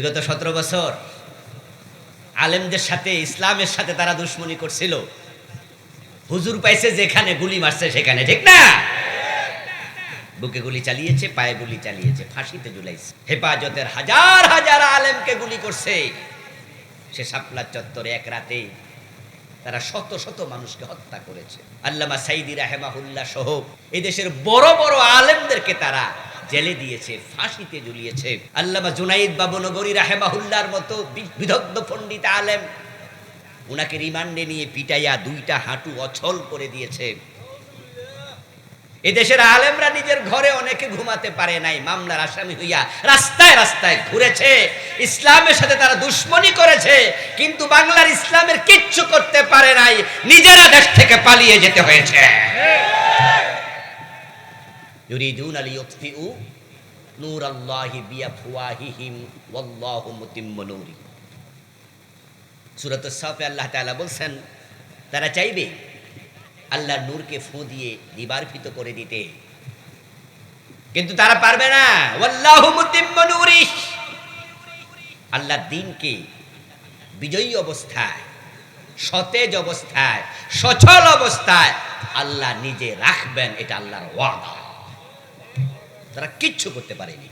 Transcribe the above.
বিগত সতেরো বছর আলেমদের সাথে, ইসলামের সাথে তারা দুশ্মনী করছিল। হুজুর পাইছে যেখানে গুলি মারছে সেখানে, ঠিক না? বুকে গুলি চালিয়েছে, পায়ে গুলি চালিয়েছে, ফাঁসিতে ঝুলাইছে। হেফাজতের হাজার হাজার আলেমকে গুলি করছে। সে শাপলা চত্বরে এক রাতে তারা শত শত মানুষকে হত্যা করেছে। আল্লামা সাইদি রাহেমাহুল্লাহ সহ এই দেশের বড় বড় আলেমদেরকে তারা জেলে দিয়েছে, ফাঁসিতে ঝুলিয়েছে। আল্লামা জুনাইদ বাবনগরী রাহেমাহুল্লার মতো বিদগ্ধ পণ্ডিত আলেম, উনাকে রিমান্ডে নিয়ে পিটাইয়া দুইটা হাঁটু অছল করে দিয়েছে। এদেশের আলেমরা নিজের ঘরে অনেকে ঘুমাতে পারে নাই, মামলার আসামি হইয়া রাস্তায় রাস্তায় ঘুরেছে। ইসলামের সাথে তারা দুশ্মনী করেছে, কিন্তু বাংলার ইসলামের কিচ্ছু করতে পারে নাই, নিজেরা দেশ থেকে পালিয়ে যেতে হয়েছে। সাফে আল্লাহ তাআলা বলছেন, তারা চাইবে আল্লাহর নূরকে ফু দিয়ে দিবারফিত করে দিতে। কিন্তু তারা পারবে না। ওয়াল্লাহু মুতিম্মু নূরি। আল্লাহর দিনকে বিজয়ী অবস্থায়, সতেজ অবস্থায়, সচল অবস্থায় আল্লাহ নিজে রাখবেন, এটা আল্লাহর ওয়াদা। তারা কিচ্ছু করতে পারেনি।